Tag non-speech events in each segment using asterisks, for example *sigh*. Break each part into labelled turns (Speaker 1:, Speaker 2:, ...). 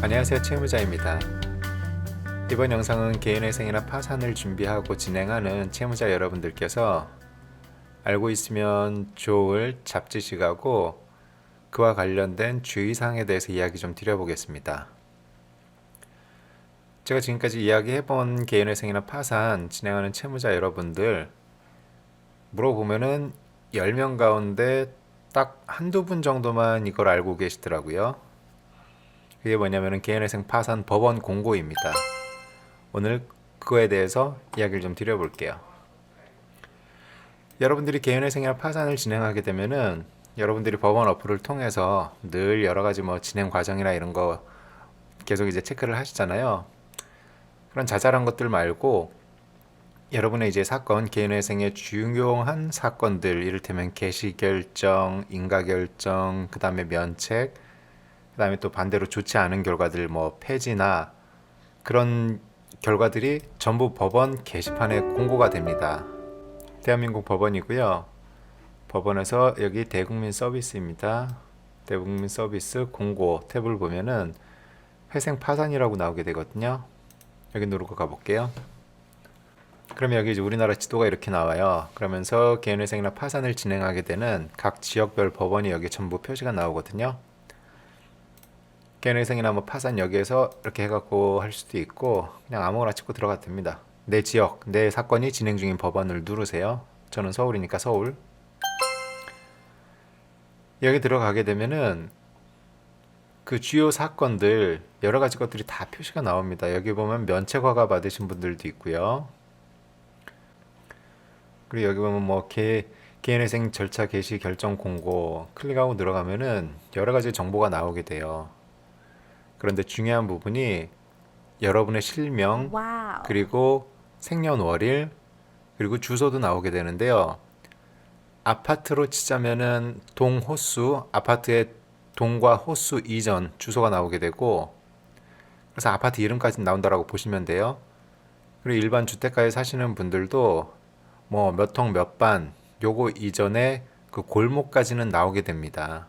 Speaker 1: 안녕하세요 채무자입니다. 이번 영상은 개인회생이나 파산을 준비하고 진행하는 채무자 여러분들께서 알고 있으면 좋을 잡지식하고 그와 관련된 주의사항에 대해서 이야기 좀 드려보겠습니다. 제가 지금까지 이야기해본 개인회생이나 파산 진행하는 채무자 여러분들 물어보면은 10명 가운데 딱 한두 분 정도만 이걸 알고 계시더라고요. 그게 뭐냐면은 개인회생 파산 법원 공고입니다. 오늘 그거에 대해서 이야기를 좀 드려볼게요. 여러분들이 개인회생이나 파산을 진행하게 되면은 여러분들이 법원 어플을 통해서 늘 여러 가지 뭐 진행 과정이나 이런 거 계속 이제 체크를 하시잖아요. 그런 자잘한 것들 말고 여러분의 이제 사건, 개인회생의 중요한 사건들, 이를테면 개시 결정, 인가 결정, 그 다음에 면책, 그 다음에 또 반대로 좋지 않은 결과들, 뭐 폐지나 그런 결과들이 전부 법원 게시판에 공고가 됩니다. 대한민국 법원이고요. 법원에서 여기 대국민 서비스입니다. 대국민 서비스 공고 탭을 보면은 회생 파산이라고 나오게 되거든요. 여기 누르고 가볼게요. 그러면 여기 이제 우리나라 지도가 이렇게 나와요. 그러면서 개인회생이나 파산을 진행하게 되는 각 지역별 법원이 여기 전부 표시가 나오거든요. 개인회생이나 뭐 파산 여기에서 이렇게 해갖고 할 수도 있고 그냥 아무거나 찍고 들어가도 됩니다. 내 지역, 내 사건이 진행 중인 법원을 누르세요. 저는 서울이니까 서울. 여기 들어가게 되면은 그 주요 사건들 여러 가지 것들이 다 표시가 나옵니다. 여기 보면 면책 허가 받으신 분들도 있고요. 그리고 여기 보면 뭐 개, 개인회생 절차 개시 결정 공고 클릭하고 들어가면은 여러 가지 정보가 나오게 돼요. 그런데 중요한 부분이 여러분의 실명
Speaker 2: 와우.
Speaker 1: 그리고 생년월일 그리고 주소도 나오게 되는데요. 아파트로 치자면은 동 호수 아파트의 동과 호수 이전 주소가 나오게 되고 그래서 아파트 이름까지 나온다라고 보시면 돼요. 그리고 일반 주택가에 사시는 분들도 뭐 몇 통 몇 반 요거 이전에 그 골목까지는 나오게 됩니다.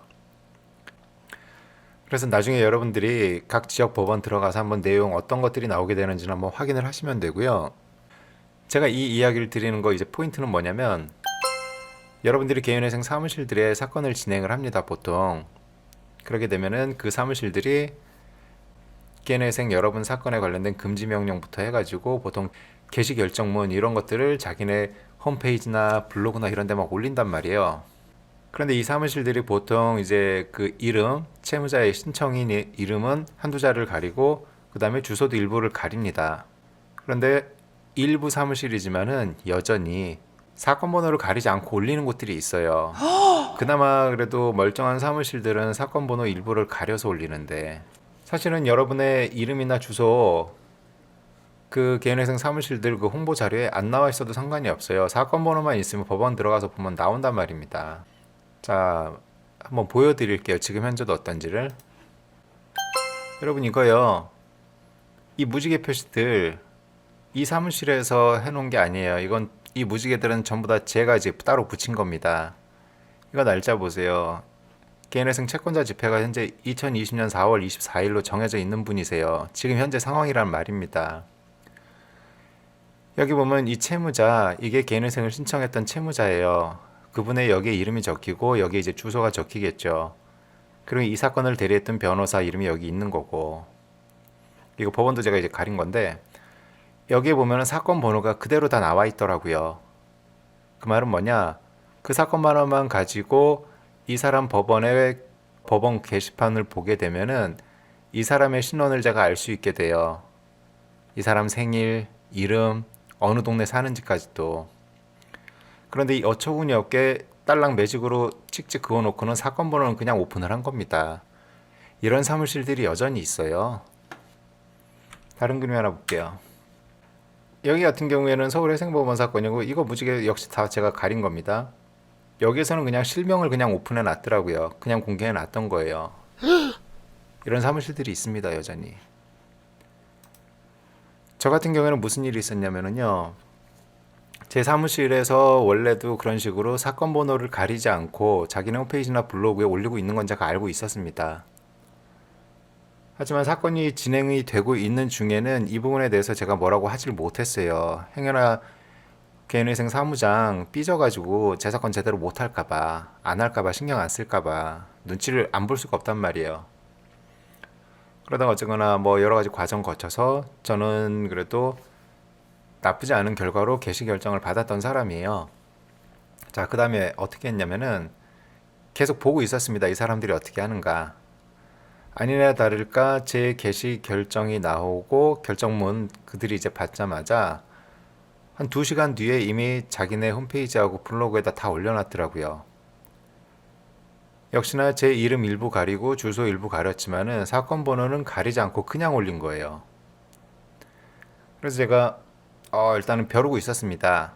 Speaker 1: 그래서 나중에 여러분들이 각 지역 법원 들어가서 한번 내용 어떤 것들이 나오게 되는지는 한번 확인을 하시면 되고요. 제가 이 이야기를 드리는 거 이제 포인트는 뭐냐면 여러분들이 개인회생 사무실들의 사건을 진행을 합니다, 보통. 그렇게 되면은 그 사무실들이 개인회생 여러분 사건에 관련된 금지 명령부터 해가지고 보통 게시 결정문 이런 것들을 자기네 홈페이지나 블로그나 이런 데 막 올린단 말이에요. 그런데 이 사무실들이 보통 이제 그 이름, 채무자의 신청인 이- 이름은 한두 자를 가리고 그 다음에 주소도 일부를 가립니다. 그런데 일부 사무실이지만은 여전히 사건 번호를 가리지 않고 올리는 곳들이 있어요. *gasps* 그나마 그래도 멀쩡한 사무실들은 사건 번호 일부를 가려서 올리는데 사실은 여러분의 이름이나 주소 그 개인회생 사무실들 그 홍보 자료에 안 나와 있어도 상관이 없어요. 사건 번호만 있으면 법원 들어가서 보면 나온단 말입니다. 자, 한번 보여드릴게요. 지금 현재도 어떤지를. 여러분 이거요. 이 무지개 표시들 이 사무실에서 해놓은 게 아니에요. 이건 이 무지개들은 전부 다 제가 이제 따로 붙인 겁니다. 이거 날짜 보세요. 개인회생 채권자 집회가 현재 2020년 4월 24일로 정해져 있는 분이세요. 지금 현재 상황이란 말입니다. 여기 보면 이 채무자, 이게 개인회생을 신청했던 채무자예요. 그분의 여기에 이름이 적히고 여기에 이제 주소가 적히겠죠. 그리고 이 사건을 대리했던 변호사 이름이 여기 있는 거고. 이거 법원도 제가 이제 가린 건데 여기에 보면은 사건 번호가 그대로 다 나와 있더라고요. 그 말은 뭐냐? 그 사건 번호만 가지고 이 사람 법원의 법원 게시판을 보게 되면은 이 사람의 신원을 제가 알 수 있게 돼요. 이 사람 생일, 이름, 어느 동네 사는지까지도. 그런데 이 어처구니 없게 딸랑 매직으로 찍찍 그어놓고는 사건 번호는 그냥 오픈을 한 겁니다. 이런 사무실들이 여전히 있어요. 다른 그림 하나 볼게요. 여기 같은 경우에는 서울회생법원 사건이고 이거 무지개 역시 다 제가 가린 겁니다. 여기에서는 그냥 실명을 그냥 오픈해 놨더라고요. 그냥 공개해 놨던 거예요. *gasps* 이런 사무실들이 있습니다, 여전히. 저 같은 경우에는 무슨 일이 있었냐면은요. 제 사무실에서 원래도 그런 식으로 사건 번호를 가리지 않고 자기네 홈페이지나 블로그에 올리고 있는 건 제가 알고 있었습니다. 하지만 사건이 진행이 되고 있는 중에는 이 부분에 대해서 제가 뭐라고 하질 못했어요. 행여나 개인회생 사무장 삐져가지고 제 사건 제대로 못할까봐 안 할까봐 신경 안 쓸까봐 눈치를 안 볼 수가 없단 말이에요. 그러다가 어쨌거나 뭐 여러 가지 과정 거쳐서 저는 그래도 나쁘지 않은 결과로 개시 결정을 받았던 사람이에요. 자, 그 다음에 어떻게 했냐면은 계속 보고 있었습니다. 이 사람들이 어떻게 하는가. 아니나 다를까 제 개시 결정이 나오고 결정문 그들이 이제 받자마자 한 2시간 뒤에 이미 자기네 홈페이지하고 블로그에다 다 올려놨더라고요. 역시나 제 이름 일부 가리고 주소 일부 가렸지만은 사건 번호는 가리지 않고 그냥 올린 거예요. 그래서 제가 어, 일단은 벼르고 있었습니다.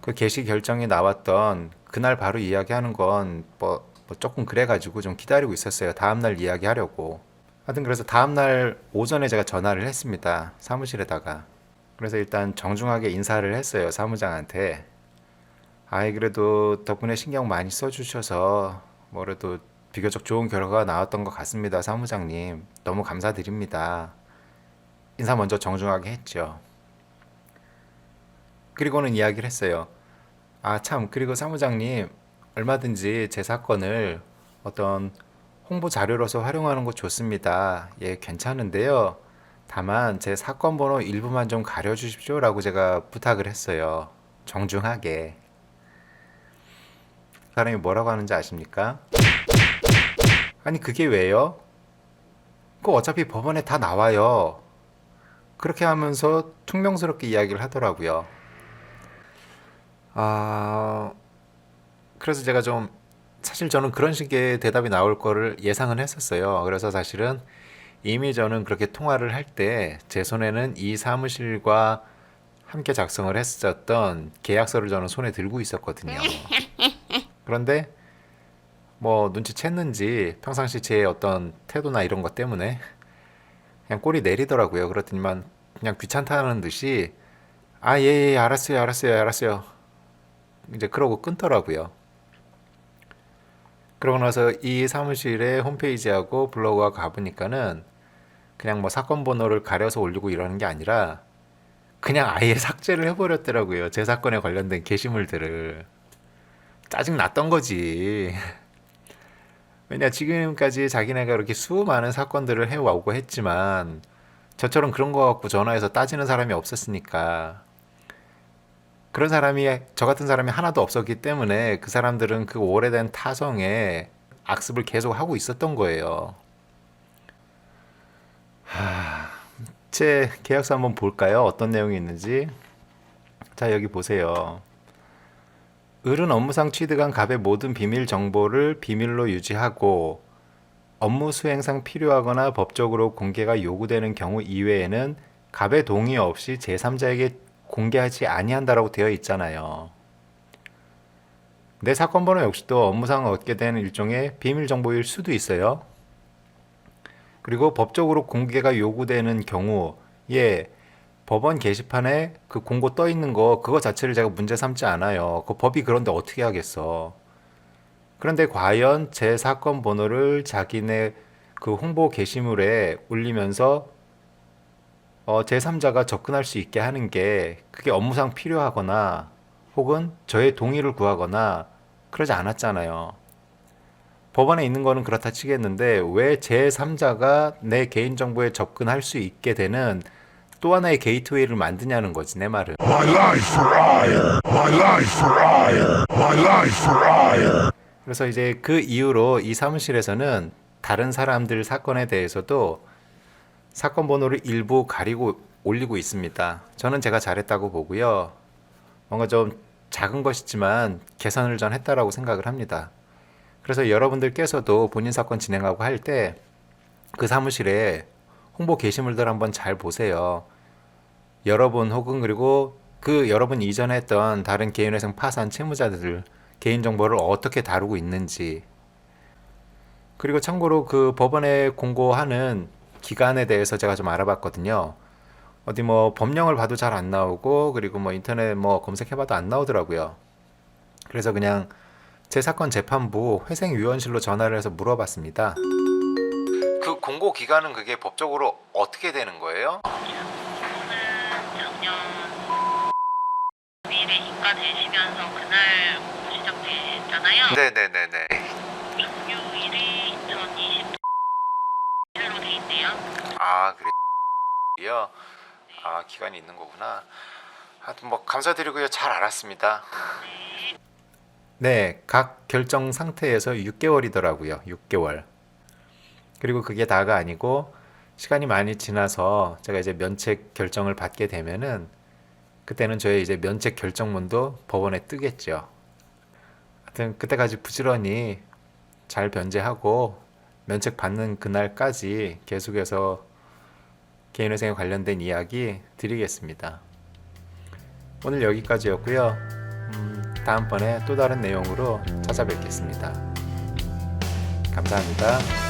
Speaker 1: 그 개시 결정이 나왔던 그날 바로 이야기하는 건 뭐, 뭐 조금 그래가지고 좀 기다리고 있었어요. 다음날 이야기하려고. 하여튼 그래서 다음날 오전에 제가 전화를 했습니다. 사무실에다가. 그래서 일단 정중하게 인사를 했어요. 사무장한테. 아이 그래도 덕분에 신경 많이 써주셔서 뭐래도 비교적 좋은 결과가 나왔던 것 같습니다. 사무장님. 너무 감사드립니다. 인사 먼저 정중하게 했죠. 그리고는 이야기를 했어요. 아, 참, 그리고 사무장님, 얼마든지 제 사건을 어떤 홍보 자료로서 활용하는 거 좋습니다. 예, 괜찮은데요. 다만 제 사건 번호 일부만 좀 가려 주십시오라고 제가 부탁을 했어요. 정중하게. 사람이 뭐라고 하는지 아십니까? 아니, 그게 왜요? 그 어차피 법원에 다 나와요. 그렇게 하면서 퉁명스럽게 이야기를 하더라고요. 아, 그래서 제가 좀 사실 저는 그런 식의 대답이 나올 거를 예상은 했었어요. 그래서 사실은 이미 저는 그렇게 통화를 할 때 제 손에는 이 사무실과 함께 작성을 했었던 계약서를 저는 손에 들고 있었거든요. *laughs* 그런데 뭐 눈치챘는지 평상시 제 어떤 태도나 이런 것 때문에 그냥 꼬리 내리더라고요. 그렇더니만 그냥 귀찮다는 듯이 아, 예, 예, 알았어요, 알았어요, 알았어요. 이제 그러고 끊더라고요. 그러고 나서 이 사무실의 홈페이지하고 블로그가 가보니까는 그냥 뭐 사건 번호를 가려서 올리고 이러는 게 아니라 그냥 아예 *laughs* 삭제를 해버렸더라고요. 제 사건에 관련된 게시물들을. 짜증 났던 거지. *laughs* 왜냐, 지금까지 자기네가 그렇게 수많은 사건들을 해오고 했지만 저처럼 그런 거 갖고 전화해서 따지는 사람이 없었으니까. 그런 사람이 저 같은 사람이 하나도 없었기 때문에 그 사람들은 그 오래된 타성에 악습을 계속 하고 있었던 거예요. 하, 제 계약서 한번 볼까요? 어떤 내용이 있는지. 자, 여기 보세요. 을은 업무상 취득한 갑의 모든 비밀 정보를 비밀로 유지하고 업무 수행상 필요하거나 법적으로 공개가 요구되는 경우 이외에는 갑의 동의 없이 제3자에게 공개하지 아니한다라고 되어 있잖아요. 내 사건 번호 역시도 업무상 얻게 된 일종의 비밀 정보일 수도 있어요. 그리고 법적으로 공개가 요구되는 경우에 법원 게시판에 그 공고 떠 있는 거 그거 자체를 제가 문제 삼지 않아요. 그 법이 그런데 어떻게 하겠어. 그런데 과연 제 사건 번호를 자기네 그 홍보 게시물에 올리면서 어, 제3자가 접근할 수 있게 하는 게 그게 업무상 필요하거나 혹은 저의 동의를 구하거나 그러지 않았잖아요. 법원에 있는 거는 그렇다 치겠는데 왜 제3자가 내 개인정보에 접근할 수 있게 되는 또 하나의 게이트웨이를 만드냐는 거지 내 말은.
Speaker 2: My life for hire. My life for hire. My life for hire.
Speaker 1: 그래서 이제 그 이후로 이 사무실에서는 다른 사람들 사건에 대해서도 사건 번호를 일부 가리고 올리고 있습니다. 저는 제가 잘했다고 보고요. 뭔가 좀 작은 것이지만 개선을 전 했다라고 생각을 합니다. 그래서 여러분들께서도 본인 사건 진행하고 할 때 그 사무실에 홍보 게시물들 한번 잘 보세요. 여러분 혹은 그리고 그 여러분 이전에 했던 다른 개인회생 파산 채무자들 개인정보를 어떻게 다루고 있는지 그리고 참고로 그 법원에 공고하는 기간에 대해서 제가 좀 알아봤거든요. 어디 뭐 법령을 봐도 잘 안 나오고 그리고 뭐 인터넷 뭐 검색해봐도 안 나오더라고요. 그래서 그냥 제 사건 재판부 회생위원실로 전화를 해서 물어봤습니다. 그 공고 기간은 그게 법적으로 어떻게 되는 거예요?
Speaker 3: 저는 작년 1일에 입가 되시면서 그날 시작됐잖아요.
Speaker 1: 네네네네.
Speaker 3: 종료일이 2021로 돼 있네요.
Speaker 1: 아 그래요? 아 기간이 있는 거구나. 하여튼 뭐 감사드리고요. 잘 알았습니다. 네, 각 결정 상태에서 6개월이더라고요. 6개월. 그리고 그게 다가 아니고 시간이 많이 지나서 제가 이제 면책 결정을 받게 되면은 그때는 저의 이제 면책 결정문도 법원에 뜨겠죠. 하여튼 그때까지 부지런히 잘 변제하고 면책 받는 그날까지 계속해서 개인회생에 관련된 이야기 드리겠습니다. 오늘 여기까지였고요. 음, 다음번에 또 다른 내용으로 찾아뵙겠습니다. 감사합니다.